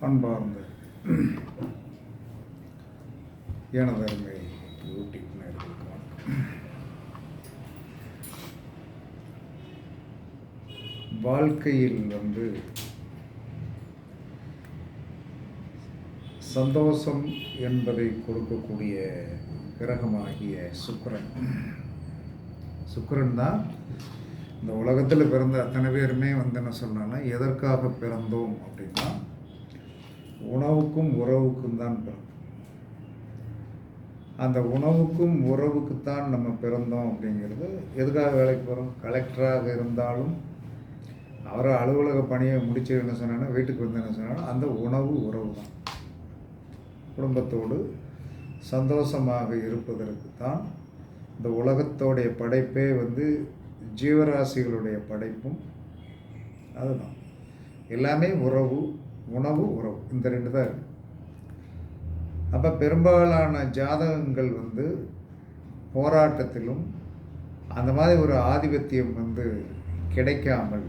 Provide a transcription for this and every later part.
அன்பார்ந்த எனதருமை யூடியூப் நேர்களுக்கு வணக்கம் வாழ்க்கையில் வந்து சந்தோஷம் என்பதை கொடுக்கக்கூடிய கிரகமாகிய சுக்கிரன். சுக்கரன் தான் இந்த உலகத்தில் பிறந்த அத்தனை பேருமே வந்து என்ன சொன்னாங்கன்னா எதற்காக பிறந்தோம்? அப்படின்னா உணவுக்கும் உறவுக்கும் தான் பிறந்தோம். அந்த உணவுக்கும் உறவுக்குத்தான் நம்ம பிறந்தோம் அப்படிங்கிறது எதுக்காக வேலைக்கு போகிறோம் கலெக்டராக இருந்தாலும் அவரை அலுவலக பணியை முடிச்சு என்ன சொன்னாங்கன்னா வீட்டுக்கு வந்து என்ன சொன்னாலும் அந்த உணவு உறவு தான். குடும்பத்தோடு சந்தோஷமாக இருப்பதற்கு தான் இந்த உலகத்தோடைய படைப்பே வந்து ஜீவராசிகளுடைய படைப்பும் அதுதான். எல்லாமே உறவு உணவு உறவு. இந்த ரெண்டு தான் இருக்குது அப்போ பெரும்பாலான ஜாதகங்கள் வந்து போராட்டத்திலும் அந்த மாதிரி ஒரு ஆதிபத்தியம் வந்து கிடைக்காமல்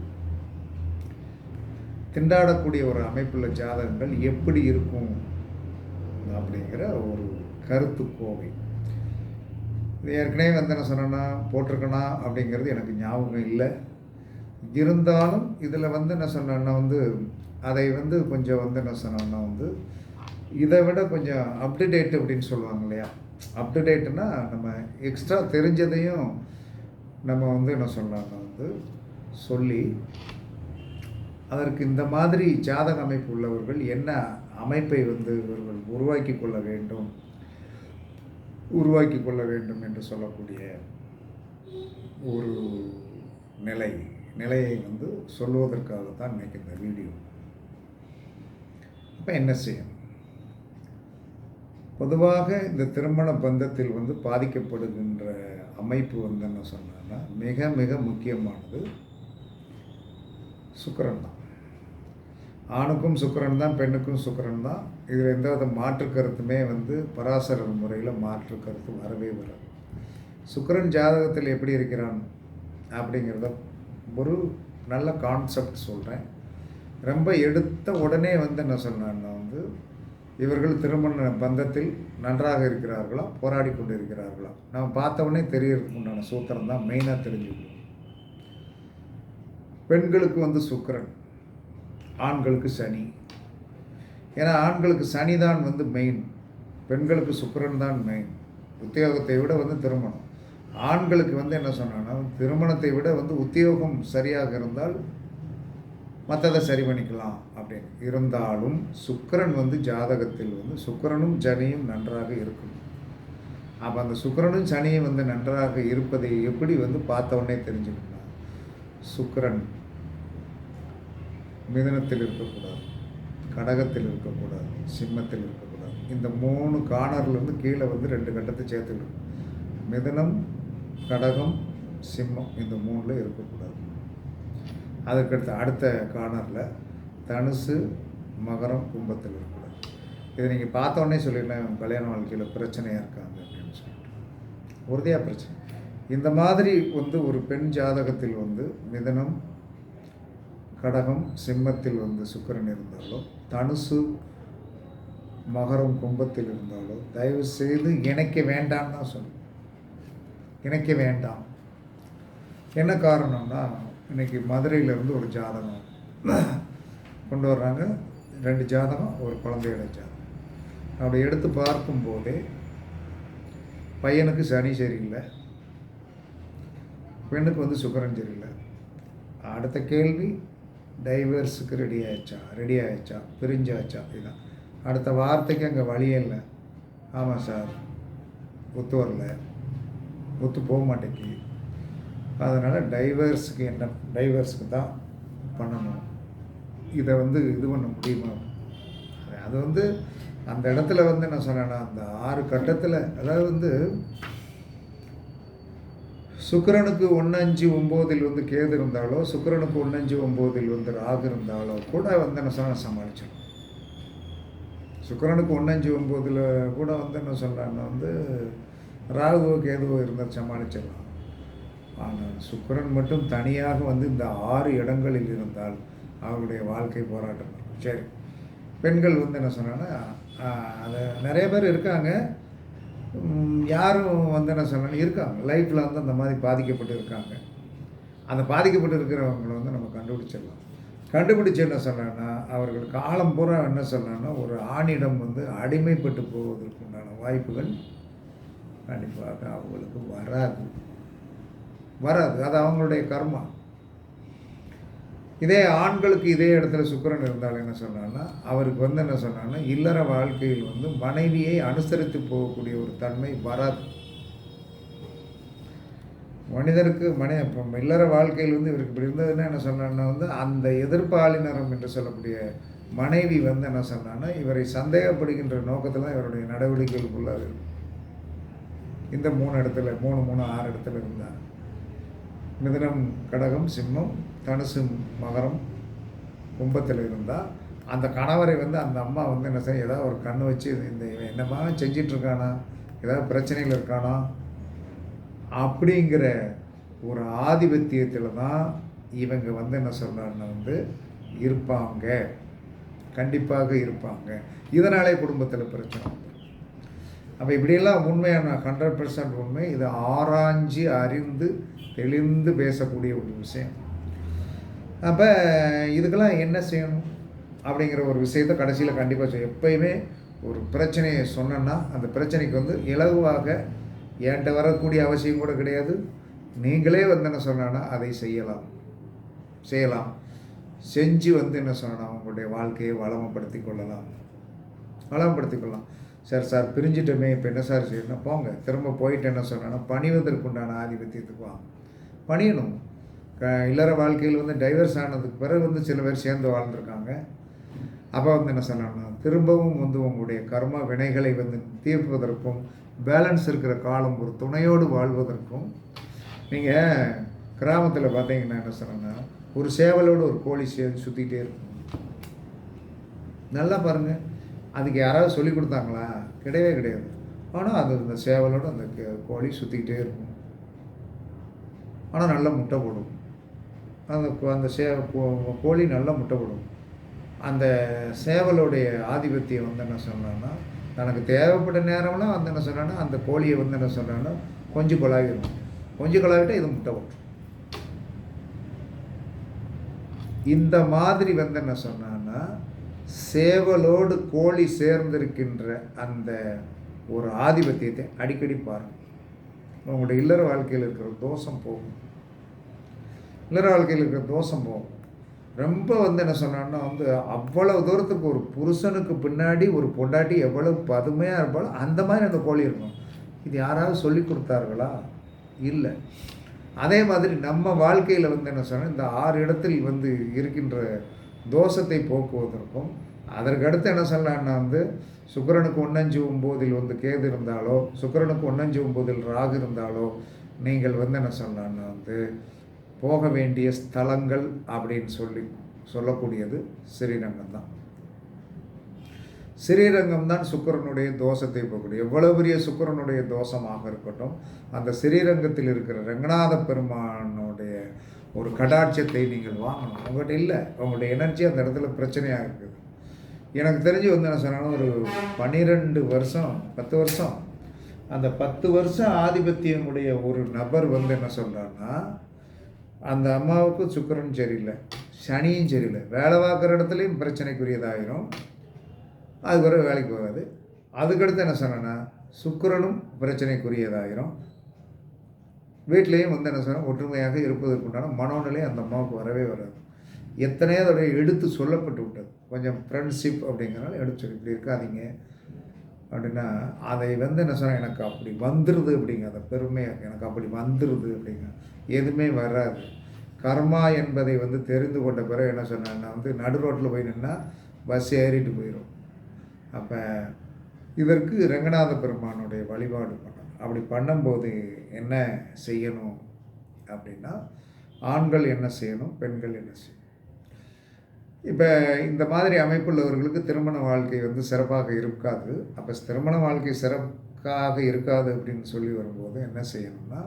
திண்டாடக்கூடிய ஒரு அமைப்புள்ள ஜாதகங்கள் எப்படி இருக்கும் அப்படிங்கிற ஒரு கருத்து கோவை. இது ஏற்கனவே வந்து என்ன சொன்னேன்னா போட்டிருக்கனா அப்படிங்கிறது எனக்கு ஞாபகம் இல்லை. இருந்தாலும் இதில் வந்து என்ன சொன்னேன்னா வந்து அதை வந்து கொஞ்சம் வந்து என்ன சொன்னோன்னா வந்து இதை விட கொஞ்சம் அப்டுடேட் அப்படின்னு சொல்லுவாங்க இல்லையா? அப்டுடேட்னா நம்ம எக்ஸ்ட்ரா தெரிஞ்சதையும் நம்ம வந்து என்ன சொல்லலாம்னா வந்து சொல்லி அதற்கு இந்த மாதிரி ஜாதக அமைப்பு உள்ளவர்கள் என்ன அமைப்பை வந்து இவர்கள் உருவாக்கி கொள்ள வேண்டும் உருவாக்கி கொள்ள வேண்டும் என்று சொல்லக்கூடிய ஒரு நிலை நிலையை வந்து சொல்வதற்காகத்தான் இன்னைக்கு இந்த வீடியோ. அப்போ என்ன செய்யணும்? பொதுவாக இந்த திருமண பந்தத்தில் வந்து பாதிக்கப்படுகின்ற அமைப்பு வந்து என்ன சொன்னான்னா மிக மிக முக்கியமானது சுக்கரன் தான். ஆணுக்கும் சுக்கரன் தான் பெண்ணுக்கும் சுக்கரன் தான். இதில் எந்த வித மாற்று கருத்துமே வந்து பராசரர் முறையில் மாற்று கருத்து வரவே வராது. சுக்கரன் ஜாதகத்தில் எப்படி இருக்கிறான் அப்படிங்கிறத ஒரு நல்ல கான்செப்ட் சொல்கிறேன் ரொம்ப எடுத்த உடனே வந்து என்ன சொன்னான்னா வந்து இவர்கள் திருமண பந்தத்தில் நன்றாக இருக்கிறார்களா? போராடி கொண்டு இருக்கிறார்களா நாம் பார்த்தவொடனே தெரியறதுக்கு உண்டான சூத்திரம் தான் மெயினாக தெரிஞ்சுக்கணும். பெண்களுக்கு வந்து சுக்கரன் ஆண்களுக்கு சனி. ஏன்னா ஆண்களுக்கு சனி தான் வந்து மெயின் பெண்களுக்கு சுக்கரன் தான் மெயின் உத்தியோகத்தை விட வந்து திருமணம். ஆண்களுக்கு வந்து என்ன சொன்னான்னா திருமணத்தை விட வந்து உத்தியோகம் சரியாக இருந்தால் மற்றதை சரி பண்ணிக்கலாம் அப்படின்னு. இருந்தாலும் சுக்கரன் வந்து ஜாதகத்தில் வந்து சுக்கரனும் சனியும் நன்றாக இருக்கும். அப்போ அந்த சுக்கரனும் சனியும் வந்து நன்றாக இருப்பதை எப்படி வந்து பார்த்த உடனே தெரிஞ்சுக்கணும். சுக்கரன் மிதனத்தில் இருக்கக்கூடாது கடகத்தில் இருக்கக்கூடாது சிம்மத்தில் இருக்கக்கூடாது. இந்த மூணு கார்னர்லேருந்து கீழே வந்து ரெண்டு கட்டத்தை சேர்த்துக்கணும். மிதனம் கடகம் சிம்மம் இந்த மூணில் இருக்கக்கூடாது. அதுக்கடுத்து அடுத்த கார்னரில் தனுசு மகரம் கும்பத்தில் இருக்கக்கூடாது. இதை நீங்கள் பார்த்தோன்னே சொல்லிடலாம் கல்யாண வாழ்க்கையில் பிரச்சனையாக இருக்காங்க அப்படின்னு சொல்லிட்டு. உறுதியாக பிரச்சனை. இந்த மாதிரி வந்து ஒரு பெண் ஜாதகத்தில் வந்து மிதனம் கடகம் சிம்மத்தில் வந்து சுக்கரன் இருந்தாலோ தனுசு மகரம் கும்பத்தில் இருந்தாலோ தயவு செய்து இணைக்க வேண்டாம்னு தான் சொல்லுவேன் இணைக்க வேண்டாம். என்ன காரணம்னா இன்னைக்கு மதுரையிலேருந்து ஒரு ஜாதகம் கொண்டு வர்றாங்க. ரெண்டு ஜாதகம் ஒரு குழந்தையோட ஜாதகம். அப்படி எடுத்து பார்க்கும்போதே பையனுக்கு சனி சரியில்லை. பெண்ணுக்கு வந்து சுக்கரன் சரியில்லை. அடுத்த கேள்வி டைவர்ஸுக்கு ரெடி ஆயிடுச்சா? ரெடி ஆயிடுச்சா? பிரிஞ்சாச்சா? இதுதான். அடுத்த வார்த்தைக்கு அங்கே வழியே இல்லை. ஆமாம் சார் ஒத்து வரல. ஒத்து போக மாட்டேங்கி அதனால் டைவர்ஸுக்கு என்ன டைவர்ஸுக்கு தான் பண்ணணும். இதை வந்து இது பண்ண முடியுமா? அது வந்து அந்த இடத்துல வந்து என்ன சொன்னேன்னா அந்த ஆறு கட்டத்தில் அதாவது வந்து சுக்கிரனுக்கு ஒன்று அஞ்சு ஒம்போதில் வந்து கேது இருந்தாலோ சுக்கிரனுக்கு ஒன்று அஞ்சு ஒம்போதில் வந்து ராகு இருந்தாலோ கூட வந்து என்ன சொன்னால் சமாளிச்சிடும் சுக்கரனுக்கு ஒன்று அஞ்சு ஒம்போதில் கூட வந்து என்ன சொல்கிறாங்கன்னா வந்து ராகுவோ கேதுவோ இருந்தால் சமாளிச்சிடலாம். ஆனால் சுக்கரன் மட்டும் தனியாக வந்து இந்த ஆறு இடங்களில் இருந்தால் அவருடைய வாழ்க்கை போராட்டம் இருக்கும். சரி. பெண்கள் வந்து என்ன சொன்னாங்கன்னா அதை நிறைய பேர் இருக்காங்க. யாரும் வந்து என்ன சொன்னாலும் இருக்காங்க. லைஃப்பில் வந்து அந்த மாதிரி பாதிக்கப்பட்டு இருக்காங்க. அந்த பாதிக்கப்பட்டு இருக்கிறவங்களை வந்து நம்ம கண்டுபிடிச்சிடலாம். கண்டுபிடிச்சு என்ன சொன்னான்னா அவர்கள் காலம் பூரா என்ன சொன்னான்னா ஒரு ஆணிடம் வந்து அடிமைப்பட்டு போவதற்குண்டான வாய்ப்புகள் கண்டிப்பாக அவங்களுக்கு வராது. வராது. அது அவங்களுடைய கர்மா. இதே ஆண்களுக்கு இதே இடத்துல சுக்கரன் இருந்தால் என்ன சொன்னான்னா அவருக்கு வந்து என்ன சொன்னான்னா இல்லற வாழ்க்கையில் வந்து மனைவியை அனுசரித்து போகக்கூடிய ஒரு தன்மை வராது. மனிதருக்கு மனித இப்போ இல்லற வாழ்க்கையில் வந்து இவருக்கு இப்படி இருந்ததுன்னா என்ன சொன்னான்னா வந்து அந்த எதிர்ப்பாளினரம் என்று சொல்லக்கூடிய மனைவி வந்து என்ன சொன்னான்னா இவரை சந்தேகப்படுகின்ற நோக்கத்தில் தான் இவருடைய நடவடிக்கைகளுக்குள்ளாக இருக்கும் இந்த மூணு இடத்துல மூணு மூணு ஆறு இடத்துல இருந்தார் மிதுனம் கடகம் சிம்மம் தனுசு மகரம் கும்பத்தில் இருந்தால் அந்த கணவரை வந்து அந்த அம்மா வந்து என்ன செய்ய ஏதாவது ஒரு கண்ணு வச்சு இந்த என்னமா செஞ்சிட்ருக்கானா ஏதாவது பிரச்சனைகள் இருக்கானா? அப்படிங்கிற ஒரு ஆதிபத்தியத்தில் தான் இவங்க வந்து என்ன சொல்கிறான்னு வந்து இருப்பாங்க. கண்டிப்பாக இருப்பாங்க. இதனாலே குடும்பத்தில் பிரச்சனை அப்போ இப்படியெல்லாம் உண்மையான ஹண்ட்ரட் பர்சன்ட் உண்மை. இதை ஆராய்ஞ்சு அறிந்து தெளிந்து பேசக்கூடிய ஒரு விஷயம். அப்போ இதுக்கெல்லாம் என்ன செய்யணும்? அப்படிங்கிற ஒரு விஷயத்தை கடைசியில் கண்டிப்பாக செய்யும் எப்பயுமே ஒரு பிரச்சனையை சொன்னேன்னா அந்த பிரச்சனைக்கு வந்து இலகுவாக என்கிட்ட வரக்கூடிய அவசியம் கூட கிடையாது. நீங்களே வந்து என்ன சொன்னா அதை செய்யலாம். செய்யலாம். செஞ்சு வந்து என்ன சொன்னால் உங்களுடைய வாழ்க்கையை வளமப்படுத்தி கொள்ளலாம். வளமப்படுத்தி கொள்ளலாம். சார் சார் பிரிஞ்சிட்டோமே இப்போ என்ன சார் செய்யணும்? போங்க. திரும்ப போயிட்டு என்ன சொன்னா பணிவதற்குண்டான ஆதிபத்தியத்துக்கு வாங்க. பணியணும். க இல்லற வாழ்க்கையில் வந்து டைவர்ஸ் ஆனதுக்கு பிறகு வந்து சில பேர் சேர்ந்து வாழ்ந்துருக்காங்க. அப்போ வந்து என்ன சொல்லணும்னா திரும்பவும் வந்து உங்களுடைய கர்ம வினைகளை வந்து தீர்ப்பதற்கும் பேலன்ஸ் இருக்கிற காலம் ஒரு துணையோடு வாழ்வதற்கும் நீங்கள் கிராமத்தில் பார்த்தீங்கன்னா என்ன சொன்னேன்னா ஒரு சேவலோடு ஒரு கோழி சேர்ந்து சுற்றிக்கிட்டே இருக்கும். நல்லா பாருங்கள் அதுக்கு யாராவது சொல்லி கொடுத்தாங்களா? கிடையவே கிடையாது. ஆனால் அது அந்த சேவலோடு அந்த கோழி சுற்றிக்கிட்டே இருக்கும். ஆனால் நல்லா முட்டை போடும். அந்த அந்த சே கோ- கோழி நல்லா முட்டை போடும். அந்த சேவலுடைய ஆதிபத்தியம் வந்து என்ன சொன்னான்னா தனக்கு தேவைப்பட்ட நேரம்லாம் வந்து என்ன சொன்னான்னா அந்த கோழியை வந்து என்ன சொன்னான்னா கொஞ்சம் குழாவிடும் கொஞ்சம் குழாவிட்டால் இது முட்டை போட்டுரும் இந்த மாதிரி வந்து என்ன சொன்னான்னா சேவலோடு கோழி சேர்ந்திருக்கின்ற அந்த ஒரு ஆதிபத்தியத்தை அடிக்கடி பாருங்கள் உங்களுடைய இல்லற வாழ்க்கையில் இருக்கிற தோஷம் போகும். இல்லற வாழ்க்கையில் இருக்கிற தோஷம் போகும். ரொம்ப வந்து என்ன சொன்னான்னா வந்து அவ்வளவு தூரத்துக்கு ஒரு புருஷனுக்கு பின்னாடி ஒரு பொண்டாட்டி எவ்வளவு பதுமையாக இருப்பாலும் அந்த மாதிரி அந்த கோழி இருக்கும் இது யாராவது சொல்லி கொடுத்தார்களா? இல்லை. அதே மாதிரி நம்ம வாழ்க்கையில் வந்து என்ன சொன்னால் இந்த ஆறு இடத்தில் வந்து இருக்கின்ற தோஷத்தை போக்குவதற்கும் அதற்கடுத்து என்ன சொல்லலாம்னா வந்து சுக்கரனுக்கு ஒன்னஞ்சு ஒம்போதில் வந்து கேது இருந்தாலோ சுக்கரனுக்கு ஒன்னஞ்சு ஒம்போதில் ராகு இருந்தாலோ நீங்கள் வந்து என்ன சொல்லலாம்னா வந்து போக வேண்டிய ஸ்தலங்கள் அப்படின்னு சொல்லி சொல்லக்கூடியது ஸ்ரீரங்கம் தான். ஸ்ரீரங்கம் தான் சுக்கிரனுடைய தோஷத்தை போகக்கூடிய எவ்வளவு பெரிய சுக்கிரனுடைய தோஷமாக இருக்கட்டும் அந்த ஸ்ரீரங்கத்தில் இருக்கிற ரங்கநாத பெருமானுடைய ஒரு கடாட்சத்தை நீங்கள் வாங்கணும். உங்கள்கிட்ட இல்லை. உங்களுடைய எனர்ஜி அந்த இடத்துல பிரச்சனையாக இருக்குது. எனக்கு தெரிஞ்சு வந்து என்ன சொன்னாலும் ஒரு பன்னிரெண்டு வருஷம் பத்து வருஷம் அந்த பத்து வருஷம் ஆதிபத்தியமுடைய ஒரு நபர் வந்து என்ன சொல்கிறாருன்னா அந்த அம்மாவுக்கு சுக்கிரன் சரியில்லை சனியும் சரியில்லை. வேலை பார்க்குற இடத்துலையும் பிரச்சனைக்குரியதாயிரும். அது பிறகு வேலைக்கு போகாது. அதுக்கடுத்து என்ன சொன்னேன்னா சுக்கிரனும் பிரச்சனைக்குரியதாயிரும். வீட்லேயும் வந்து என்ன சொன்னால் ஒற்றுமையாக இருப்பதற்குண்டான மனோநிலை அந்த அம்மாவுக்கு வரவே வராது. எத்தனையோ தடவை எடுத்து சொல்லப்பட்டு விட்டது. கொஞ்சம் ஃப்ரெண்ட்ஷிப் அப்படிங்கிறனால எடுத்து சொல்லி இப்படி இருக்காதீங்க. அப்படின்னா அதை வந்து என்ன சொன்னால் எனக்கு அப்படி வந்துடுது அப்படிங்க அந்த பெருமையாக எனக்கு அப்படி வந்துடுது அப்படிங்க. எதுவுமே வராது. கர்மா என்பதை வந்து தெரிந்து கொண்ட பிறகு என்ன சொன்னேன்னா வந்து நடு ரோட்டில் போய் நின்னா பஸ் ஏறிட்டு போயிடும் அப்போ இதற்கு ரங்கநாத பெருமானுடைய வழிபாடு பண்ணணும். அப்படி பண்ணும்போது என்ன செய்யணும் அப்படின்னா ஆண்கள் என்ன செய்யணும் பெண்கள் என்ன செய்யணும்? இப்போ இந்த மாதிரி அமைப்புள்ளவர்களுக்கு திருமண வாழ்க்கை வந்து சிறப்பாக இருக்காது. அப்போ திருமண வாழ்க்கை சிறப்பாக இருக்காது அப்படின்னு சொல்லி வரும்போது என்ன செய்யணும்னா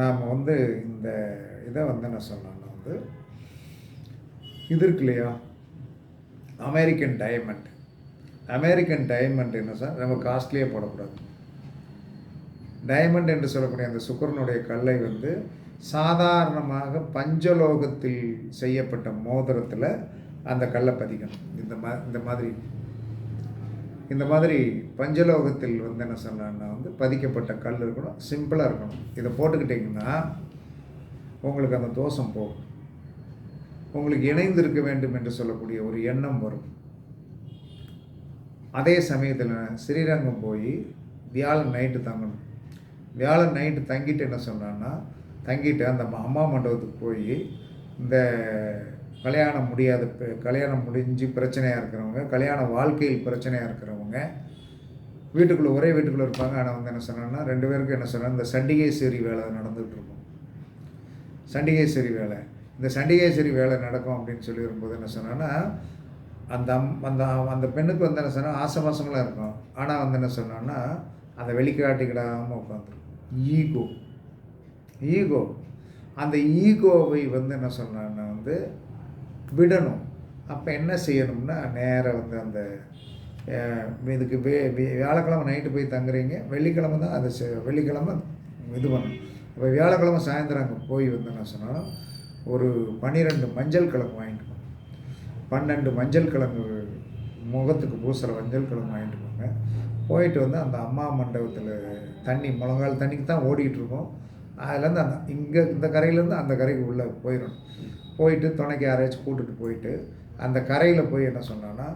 நாம் வந்து இந்த இதை வந்து என்ன சொன்னோம்னா வந்து இது இருக்கு இல்லையா? அமெரிக்கன் டைமண்ட் அமெரிக்கன் டைமண்ட் என்ன சார் நம்ம காஸ்ட்லியாக போடக்கூடாது. டைமண்ட் என்று சொல்லக்கூடிய அந்த சுக்கரனுடைய கல்லை வந்து சாதாரணமாக பஞ்சலோகத்தில் செய்யப்பட்ட மோதிரத்தில் அந்த கல்லை பதிக்கணும் இந்த மா இந்த மாதிரி இந்த மாதிரி பஞ்சலோகத்தில் வந்து என்ன சொன்னான்னா வந்து பதிக்கப்பட்ட கல் இருக்கணும் சிம்பிளாக இருக்கணும். இதை போட்டுக்கிட்டிங்கன்னா உங்களுக்கு அந்த தோஷம் போகும். உங்களுக்கு இணைந்திருக்க வேண்டும் என்று சொல்லக்கூடிய ஒரு எண்ணம் வரும். அதே சமயத்தில் ஸ்ரீரங்கம் போய் வியாழன் நைட்டு தங்கணும். வியாழன் நைட்டு தங்கிட்டு என்ன சொன்னான்னா தங்கிட்டு அந்த அம்மா மண்டபத்துக்கு போய் இந்த கல்யாணம் முடியாத கல்யாணம் முடிஞ்சு பிரச்சனையாக இருக்கிறவங்க கல்யாண வாழ்க்கையில் பிரச்சனையாக இருக்கிறவங்க வீட்டுக்குள்ளே ஒரே வீட்டுக்குள்ளே இருப்பாங்க. ஆனால் வந்து என்ன சொன்னான்னா ரெண்டு பேருக்கும் என்ன சொன்னால் இந்த சண்டிகேஸ்வரி வேலை நடந்துகிட்டு இருக்கும். சண்டிகேஸ்வரி வேலை. இந்த சண்டிகேஸ்வரி வேலை நடக்கும் அப்படின்னு சொல்லி வரும்போது என்ன சொன்னான்னா அந்த அம் அந்த அந்த பெண்ணுக்கு வந்து என்ன சொன்னால் மாசங்களாக இருக்கும். ஆனால் வந்து என்ன சொன்னான்னா அந்த வெளிக்காட்டிக்கிடாமல் உட்காந்துருக்கும். ஈகோ ஈகோ அந்த ஈகோவை வந்து என்ன சொன்னான்னா வந்து விடணும். அப்போ என்ன செய்யணும்னா நேராக வந்து அந்த இதுக்கு வே வியாழக்கிழமை நைட்டு போய் தங்குறீங்க. வெள்ளிக்கிழமை தான் அது செ- வெள்ளிக்கிழமை இது பண்ணணும். அப்போ வியாழக்கிழமை சாயந்தரம் அங்கே போய் வந்து என்ன சொன்னால் ஒரு பன்னிரெண்டு மஞ்சள் கிழங்கு வாங்கிட்டு போங்க. பன்னெண்டு மஞ்சள் கிழங்கு முகத்துக்கு பூசுகிற மஞ்சள் கிழங்கு வாங்கிட்டு போங்க. போயிட்டு வந்து அந்த அம்மா மண்டபத்தில் தண்ணி முழங்கால் தண்ணிக்கு தான் ஓடிக்கிட்டு இருக்கோம். அதுலேருந்து அந்த இங்கே இந்த கரையிலேருந்து அந்த கரைக்கு உள்ளே போயிடணும். போயிட்டு துணைக்கு யாரையாச்சும் கூட்டுட்டு போயிட்டு அந்த கரையில் போய் என்ன சொன்னான்னா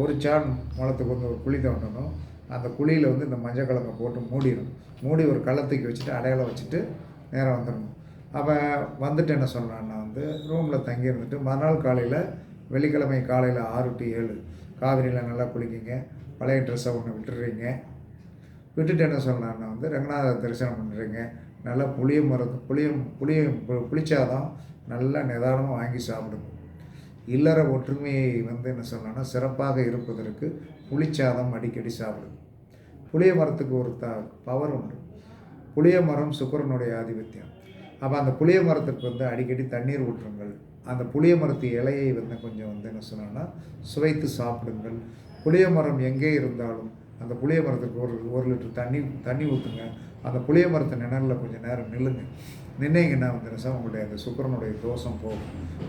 ஒரு சான் முளத்துக்கு வந்து ஒரு குழி தோண்டணும். அந்த குழியில் வந்து இந்த மஞ்சள் கிழங்கை போட்டு மூடிடணும். மூடி ஒரு கள்ளத்துக்கு வச்சுட்டு அடையாளம் வச்சுட்டு நேராக வந்துடணும். அப்போ வந்துட்டு என்ன சொன்னான்னா வந்து ரூமில் தங்கி இருந்துட்டு மறுநாள் காலையில் வெள்ளிக்கிழமை காலையில் ஆறு டு ஏழு காவிரியில் நல்லா குளிக்கிங்க பழைய ட்ரெஸ்ஸை ஒன்று விட்டுடுறீங்க. விட்டுட்டு என்ன சொன்னான்னா வந்து ரங்கநாத தரிசனம் பண்ணுறீங்க நல்லா புளிய மரத்து புளிய புளிய புளிச்சாதான் நல்லா நிதானமாக வாங்கி சாப்பிடுங்க இல்லற ஒற்றுமையை வந்து என்ன சொல்லணும்னா சிறப்பாக இருப்பதற்கு புளிச்சாதம் அடிக்கடி சாப்பிடுங்க புளிய மரத்துக்கு ஒரு த பவர் உண்டு. புளிய மரம் சுக்கரனுடைய ஆதிபத்தியம். அப்போ அந்த புளிய மரத்துக்கு வந்து அடிக்கடி தண்ணீர் ஊற்றுங்கள். அந்த புளிய மரத்து இலையை வந்து கொஞ்சம் வந்து என்ன சொன்னோன்னா சுவைத்து சாப்பிடுங்கள். புளிய மரம் எங்கே இருந்தாலும் அந்த புளிய மரத்துக்கு ஒரு ஒரு லிட்டர் தண்ணி தண்ணி ஊற்றுங்க அந்த புளிய மரத்தை நிழலில் கொஞ்சம் நேரம் நில்லுங்க. நின்னீங்கன்னா வந்து ரசம் உங்களுடைய அந்த சுக்கிரனுடைய தோஷம் போகும்.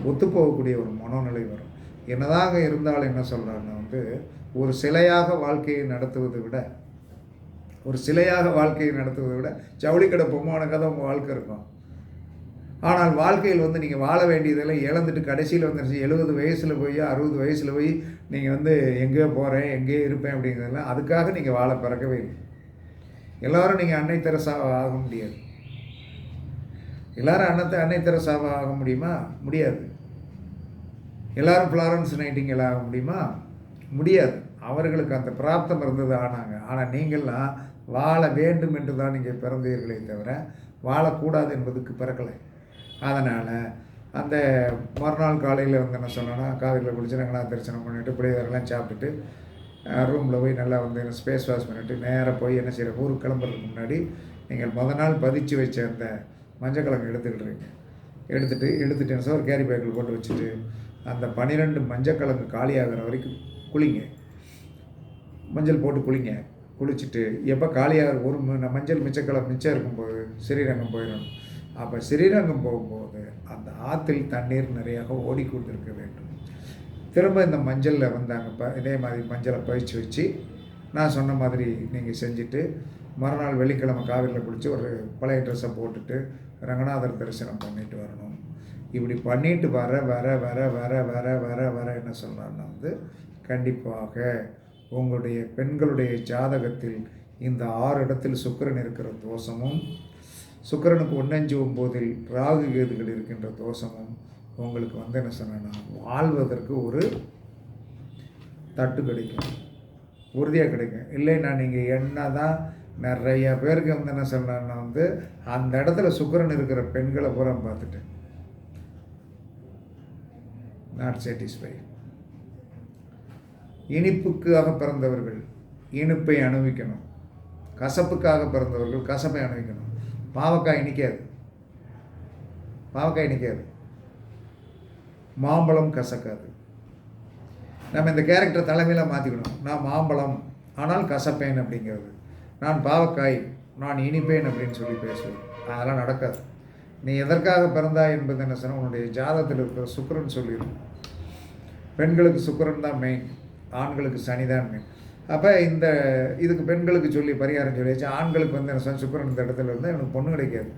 ஒத்து போகக்கூடிய ஒரு மனோநிலை வரும். என்னதாக இருந்தாலும் என்ன சொல்கிறாருன்னா வந்து ஒரு சிலையாக வாழ்க்கையை நடத்துவதை விட ஒரு சிலையாக வாழ்க்கையை நடத்துவதை விட ஜவுளிக்கடை பொம்மான தான் உங்கள் வாழ்க்கை இருக்கும். ஆனால் வாழ்க்கையில் வந்து நீங்கள் வாழ வேண்டியதெல்லாம் இழந்துட்டு கடைசியில் வந்துருச்சு. எழுபது வயசில் போய் அறுபது வயசில் போய் நீங்கள் வந்து எங்கேயோ போகிறேன் எங்கேயோ இருப்பேன் அப்படிங்கிறதெல்லாம் அதுக்காக நீங்கள் வாழ பிறக்கவே இல்லை. எல்லோரும் நீங்கள் அன்னை தெரசாவாக ஆக முடியாது. எல்லாரும் அன்னத்தை அன்னை தெரசாவாக ஆக முடியுமா? முடியாது. எல்லாரும் ஃப்ளாரன்ஸ் நைட்டிங்கல் ஆக முடியுமா? முடியாது. அவர்களுக்கு அந்த பிராப்தம் இருந்தது ஆனாங்க. ஆனால் நீங்கள்லாம் வாழ வேண்டும் என்று தான் நீங்கள் பிறந்தீர்களே தவிர வாழக்கூடாது என்பதுக்கு பிறக்கலை. அதனால் அந்த மறுநாள் காலையில் வந்து என்ன சொன்னோன்னா காவிரியில் குளிச்சு ரங்கநாத தரிசனம் பண்ணிவிட்டு புளியதரெல்லாம் சாப்பிட்டுட்டு ரூமில் போய் நல்லா வந்து ஸ்பேஸ் வாஷ் பண்ணிவிட்டு நேராக போய் என்ன செய்கிற ஊருக்கு கிளம்புறதுக்கு முன்னாடி நீங்கள் முத நாள் பதிச்சு வச்ச அந்த மஞ்சள் கிழங்கு எடுத்துக்கிட்டுருங்க எடுத்துகிட்டு எடுத்துட்டு சார் ஒரு கேரி பேக்கில் போட்டு வச்சுட்டு அந்த பன்னிரெண்டு மஞ்சள் கிழங்கு காலியாகிற வரைக்கும் குளிங்க. மஞ்சள் போட்டு குளிங்க. குளிச்சுட்டு எப்போ காலியாகிற ஒரு மஞ்சள் மிச்சக்கிழமை மிச்சம் இருக்கும்போது ஸ்ரீரங்கம் போயிடணும். அப்போ ஸ்ரீரங்கம் போகும்போது அந்த ஆற்றில் தண்ணீர் நிறையாக ஓடிக்கொண்டிருக்க வேண்டும். திரும்ப இந்த மஞ்சளில் வந்தாங்க. இப்போ இதே மாதிரி மஞ்சளை பயிற்சி வச்சு நான் சொன்ன மாதிரி நீங்கள் செஞ்சுட்டு மறுநாள் வெள்ளிக்கிழமை காவிரியில் குளித்து ஒரு பழைய ட்ரெஸ்ஸை போட்டுட்டு ரங்கநாதர் தரிசனம் பண்ணிட்டு வரணும். இப்படி பண்ணிட்டு வர வர வர வர வர வர வர என்ன சொல்கிறாருன்னா வந்து கண்டிப்பாக உங்களுடைய பெண்களுடைய ஜாதகத்தில் இந்த ஆறு இடத்தில் சுக்கரன் இருக்கிற தோஷமும் சுக்கிரனுக்கு ஒன்னஞ்சு ஒம்போதில் ராகு கேதுகள் இருக்கின்ற தோஷமும் உங்களுக்கு வந்து என்ன சொன்னேன்னா வாழ்வதற்கு ஒரு தட்டு கிடைக்கும். உறுதியாக கிடைக்கும். இல்லைன்னா நீங்கள் என்ன தான் நிறைய பேருக்கு வந்து என்ன சொன்னேன்னா வந்து அந்த இடத்துல சுக்கரன் இருக்கிற பெண்களை பூரா பார்த்துட்டேன். நாட் சாட்டிஸ்ஃபை இனிப்புக்காக பிறந்தவர்கள் இனிப்பை அனுபவிக்கணும் கசப்புக்காக பிறந்தவர்கள் கசப்பை அனுபவிக்கணும் பாவக்காய் இனிக்காது. பாவக்காய் இனிக்காது. மாம்பழம் கசக்காது. நம்ம இந்த கேரக்டர் தலைமையில் மாற்றிக்கணும் நான் மாம்பழம் ஆனால் கசப்பேன் அப்படிங்கிறது. நான் பாவக்காய் நான் இனிப்பேன் அப்படின்னு சொல்லி பேசுவேன். அதெல்லாம் நடக்காது. நீ எதற்காக பிறந்தாய் என்பது என்ன சொன்னால் உன்னுடைய ஜாதத்தில் இருக்கிற சுக்கரன் சொல்லிடும். பெண்களுக்கு சுக்கரன் தான் மெயின் ஆண்களுக்கு சனி தான் மெயின் அப்போ இந்த இதுக்கு பெண்களுக்கு சொல்லி பரிகாரம் சொல்லியாச்சு. ஆண்களுக்கு வந்து என்ன சொன்ன சுக்கிரன் இந்த இடத்துல இருந்தால் எனக்கு பொண்ணு கிடைக்காது.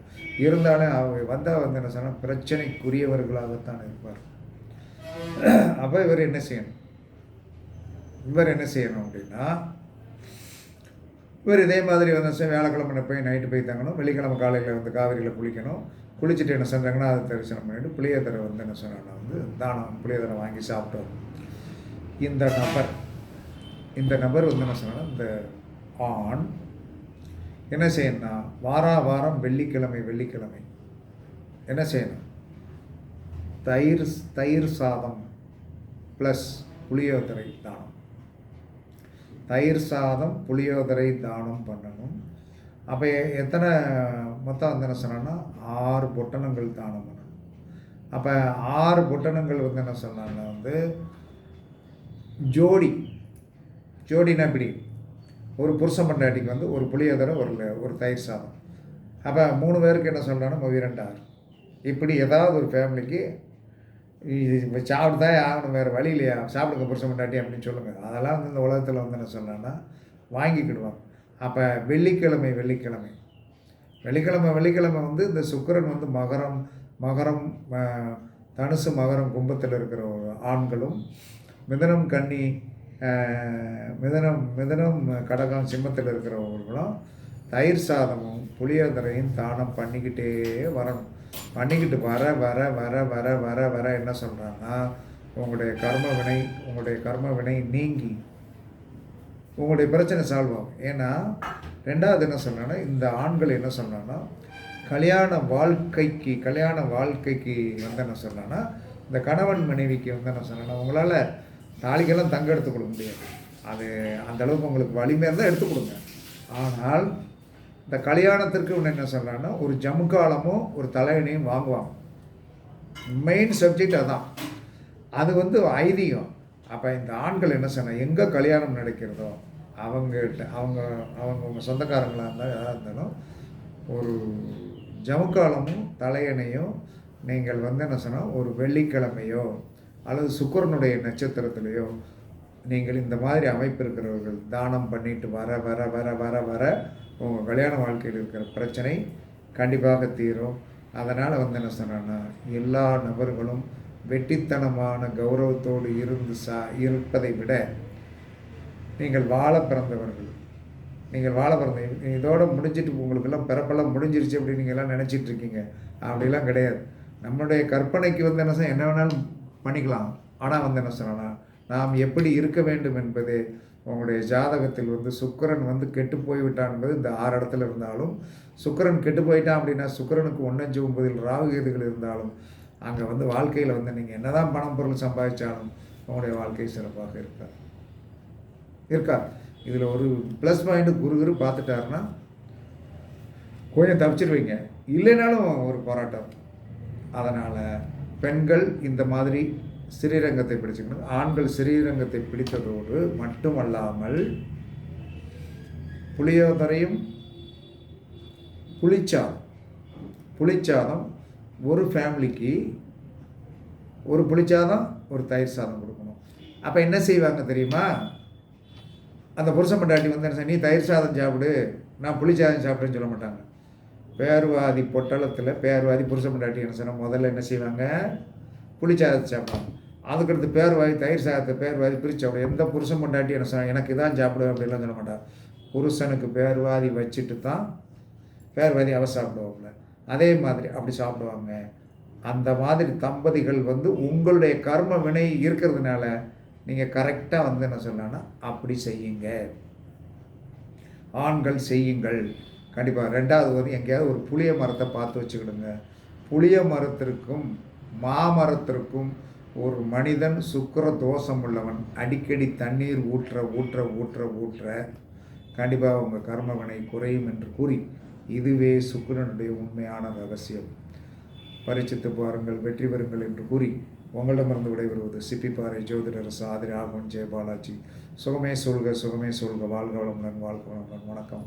இருந்தாலும் அவங்க வந்தால் வந்து என்ன சொன்னால் பிரச்சனைக்குரியவர்களாகத்தான் இருப்பார். அப்போ இவர் என்ன செய்யணும்? இவர் என்ன செய்யணும் அப்படின்னா இவர் இதே மாதிரி வந்து வியாழக்கிழமை போய் நைட்டு போய் தங்கணும். வெள்ளிக்கிழமை காலையில் வந்து காவிரியில் குளிக்கணும். குளிச்சுட்டு என்ன செஞ்சாங்கன்னா அதை தரிசனம் பண்ணிட்டு புளியதரை வந்து என்ன சொன்னாங்கன்னா வந்து தானம் புளியதரை வாங்கி சாப்பிட்டோம். இந்த நபர் இந்த நபர் வந்து என்ன சொன்னாங்கன்னா இந்த ஆண் என்ன செய்யணும்னா வாரா வாரம் வெள்ளிக்கிழமை வெள்ளிக்கிழமை என்ன செய்யணும்? தயிர் தயிர் சாதம் ப்ளஸ் புளியோதரை தானம். தயிர் சாதம் புளியோதரை தானம் பண்ணணும். அப்போ எத்தனை மொத்தம் வந்து என்ன சொன்னான்னா ஆறு பொட்டணங்கள் தானம் பண்ணணும். அப்போ ஆறு பொட்டணங்கள் வந்து என்ன சொன்னாங்கன்னா வந்து ஜோடி ஜோடினா இப்படி. ஒரு புருஷன் பண்டாட்டிக்கு வந்து ஒரு புளியோதரை ஒரு ஒரு தயிர் சாதம். அப்போ மூணு பேருக்கு என்ன சொல்கிறாங்கன்னா இரண்டாறு இப்படி ஏதாவது ஒரு ஃபேமிலிக்கு இது இப்போ சாப்பிட்டு ஆகணும் வேறு வழி இல்லையா? சாப்பிடுங்க புருஷன் பண்டாட்டி அப்படின்னு சொல்லுங்கள் அதெல்லாம் வந்து இந்த உலகத்தில் வந்து என்ன சொல்லலாம்னா வாங்கிக்கிடுவாங்க. அப்போ வெள்ளிக்கிழமை வெள்ளிக்கிழமை. வெள்ளிக்கிழமை வெள்ளிக்கிழமை வந்து இந்த சுக்கரன் வந்து மகரம் மகரம் தனுசு மகரம் கும்பத்தில் இருக்கிற ஆண்களும் மிதனம் கன்னி மிதனம் மிதனம் கடகம் சிம்மத்தில் இருக்கிறவங்களும் தயிர் சாதமும் புளியோதரையும் தானம் பண்ணிக்கிட்டே வரணும். பண்ணிக்கிட்டு வர வர வர வர வர வர என்ன சொல்கிறாங்கன்னா உங்களுடைய கர்ம வினை உங்களுடைய கர்ம வினை நீங்கி உங்களுடைய பிரச்சனை சால்வ் ஆகும். ஏன்னா ரெண்டாவது என்ன சொல்கிறேன்னா இந்த ஆண்கள் என்ன சொன்னான்னா கல்யாண வாழ்க்கைக்கு கல்யாண வாழ்க்கைக்கு வந்து என்ன சொன்னான்னா இந்த கணவன் மனைவிக்கு வந்து என்ன சொன்னா உங்களால் நாளைக்கெல்லாம் தங்க எடுத்து கொடுக்க முடியாது. அது அந்த அளவுக்கு உங்களுக்கு வலிமை இருந்தால் எடுத்து கொடுங்க ஆனால் இந்த கல்யாணத்திற்கு ஒன்று என்ன சொல்கிறான்னா ஒரு ஜமுக்காலமும் ஒரு தலையணையும் வாங்குவாங்க. மெயின் சப்ஜெக்ட் அதான். அது வந்து ஐதீகம். அப்போ இந்த ஆண்கள் என்ன செய்யணும் எங்கே கல்யாணம் நடக்கிறதோ அவங்ககிட்ட அவங்க அவங்க உங்க சொந்தக்காரங்களாக இருந்தால் எதாக இருந்தாலும் ஒரு ஜமுக்காலமும் தலையணையும் நீங்கள் வந்து என்ன சொன்னால் ஒரு வெள்ளிக்கிழமையோ அல்லது சுக்கரனுடைய நட்சத்திரத்திலேயோ நீங்கள் இந்த மாதிரி அமைப்பு இருக்கிறவர்கள் தானம் பண்ணிட்டு வர வர வர வர வர உங்கள் கல்யாண வாழ்க்கையில் இருக்கிற பிரச்சனை கண்டிப்பாக தீரும். அதனால் வந்து என்ன சொன்னேன்னா எல்லா நபர்களும் வெட்டித்தனமான கௌரவத்தோடு இருந்து சா இருப்பதை விட நீங்கள் வாழ பிறந்தவர்கள். நீங்கள் வாழ பிறந்த இதோடு முடிஞ்சிட்டு உங்களுக்கெல்லாம் பிறப்பெல்லாம் முடிஞ்சிருச்சு அப்படின்னு நீங்கள் எல்லாம் நினச்சிட்டு இருக்கீங்க. அப்படிலாம் கிடையாது. நம்மளுடைய கற்பனைக்கு வந்து என்ன என்ன வேணாலும் பண்ணிக்கலாம். ஆனால் வந்து என்ன சொன்னா நாம் எப்படி இருக்க வேண்டும் என்பது உங்களுடைய ஜாதகத்தில் வந்து சுக்கரன் வந்து கெட்டு போய்விட்டான் என்பது இந்த ஆறு இடத்துல இருந்தாலும் சுக்கரன் கெட்டு போயிட்டான் அப்படின்னா சுக்கரனுக்கு ஒன்றஞ்சு ஒன்பதில் ராகுகேதுகள் இருந்தாலும் அங்கே வந்து வாழ்க்கையில் வந்து நீங்கள் என்னதான் பணம் பொருள் சம்பாதிச்சாலும் உங்களுடைய வாழ்க்கை சிறப்பாக இருக்காது. இருக்காது இதில் ஒரு ப்ளஸ் பாயிண்ட் குரு குரு பார்த்துட்டாருன்னா கொஞ்சம் தப்பிச்சிருவீங்க இல்லைனாலும் ஒரு போராட்டம். அதனால் பெண்கள் இந்த மாதிரி ஸ்ரீரங்கத்தை பிடிச்சுக்கணும். ஆண்கள் ஸ்ரீரங்கத்தை பிடித்ததோடு மட்டுமல்லாமல் புளியோதரையும் புளிச்சாதம். புளிச்சாதம் ஒரு ஃபேமிலிக்கு ஒரு புளிச்சாதம் ஒரு தயிர் சாதம் கொடுக்கணும். அப்போ என்ன செய்வாங்க தெரியுமா? அந்த புருஷன் பொண்டாட்டி வந்து என்ன நீ தயிர் சாதம் சாப்பிடு. நான் புளிச்சாதம் சாப்பிடுன்னு சொல்ல மாட்டாங்க. பேர்வாதி பொட்டலத்தில் பேர்வாதி புருஷன் பண்டாட்டி என்ன சொன்னால் முதல்ல என்ன செய்வாங்க? புளிச்சாதத்தை சாப்பிடுவாங்க. அதுக்கடுத்து பேர்வாதி தயிர் சாதத்தை பேர்வாதி பிரித்து எந்த புருஷன் பொண்டாட்டி என்ன சொன்னால் எனக்கு இதான் சாப்பிடுவேன் அப்படின்லாம் சொல்ல மாட்டார் புருஷனுக்கு பேர்வாதி வச்சுட்டு தான் பேர்வாதி அவ சாப்பிடுவாங்கள அதே மாதிரி அப்படி சாப்பிடுவாங்க. அந்த மாதிரி தம்பதிகள் வந்து உங்களுடைய கர்ம வினை இருக்கிறதுனால நீங்கள் கரெக்டாக வந்து என்ன சொல்லலாம்னா அப்படி செய்யுங்க. ஆண்கள் செய்யுங்கள். கண்டிப்பாக ரெண்டாவது வந்து எங்கேயாவது ஒரு புளிய மரத்தை பார்த்து வச்சுக்கிடுங்க. புளிய மரத்திற்கும் மாமரத்திற்கும் ஒரு மனிதன் சுக்கிர தோஷம் உள்ளவன் அடிக்கடி தண்ணீர் ஊற்ற ஊற்ற ஊற்ற ஊற்ற கண்டிப்பாக உங்கள் கர்மவினை குறையும் என்று கூறி இதுவே சுக்கிரனுடைய உண்மையான ரகசியம். பரிச்சித்து பாருங்கள் வெற்றி பெறுங்கள் என்று கூறி உங்களிடமிருந்து விடைபெறுவது சிப்பிப்பாறை ஜோதிடர் சாதிரி ஆகவன் ஜெயபாலாஜி. சுகமே சொல்க சுகமே சொல்க. வாழ்க வளமுடன் வாழ்க வளமுடன். வணக்கம்.